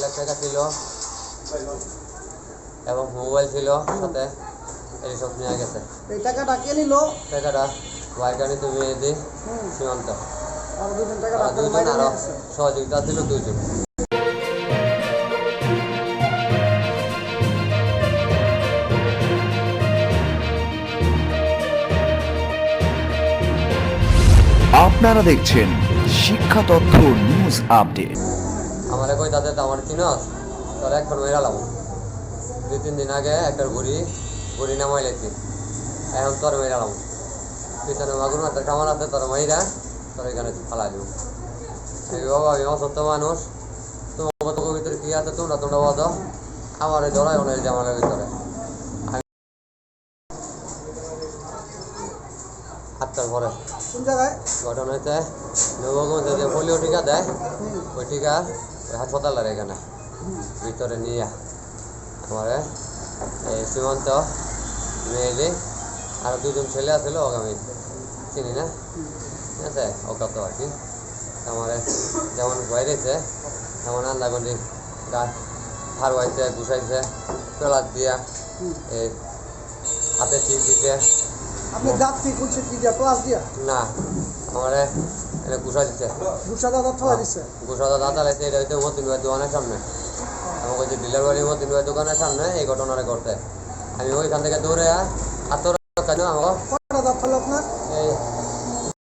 লাখ টাকা ছিল এবং মোবাইল ছিল সাথে। এই সব নিয়ে গেছে। এই টাকাটা কে নিল? টাকাটা ওয়াইকানি তুমি হুম। সীমান্ত। আর দুজন টাকা দুজন আরও সহযোগিতা ছিল দুজন আপনারা দেখছেন শিক্ষা তথ্য নিউজ আপডেট আমার কই তাদের আমার চিনস? তোর এখন মেরালাম দুই তিন দিন আগে একটা ঘুরি ঘুড়ি নামাই লেছি এখন তোর মেরালাম পিছনে মাগুর মাথার কামান আছে তোর মাইরা তোর এখানে ফালাই দিব। বাবা আমি অসত্য মানুষ। তোমার কত ভিতরে কি আছে? তোমরা তোমরা বলো। আমার এই ধরাই ওনার জামালের ভিতরে। আটটার পরে কোন জায়গায়? ঘটনা হচ্ছে নবগঞ্জে যে পোলিও টিকা দেয় ওই টিকা ওই হাসপাতালের এখানে। ভিতরে নিয়ে আমারে এই সীমান্ত মেয়েলি আর দুজন ছেলে আছিল ওকে আমি চিনি না। ঠিক আছে? ওকে তো আর কি। আমারে যেমন বাইরেছে তেমন আন্দাগন্ডি গা হারওয়াইছে ঘুষাইছে পেলার দিয়া এই হাতে চিপ দিতে আপনি দাঁত ঠিক করছে কি দিয়া প্লাস দিয়া? না আমারে ঘুষা দিতে দুশা দাদা দাঁত আলাইছে এটা হইতে মতিন ভাই দোকানের সামনে। আমাকে হচ্ছে ডিলার বাড়ি মতিন ভাই দোকানের সামনে এই ঘটনাটা করতে আমি ওইখান থেকে দৌড়ে কয়টা দাঁত এই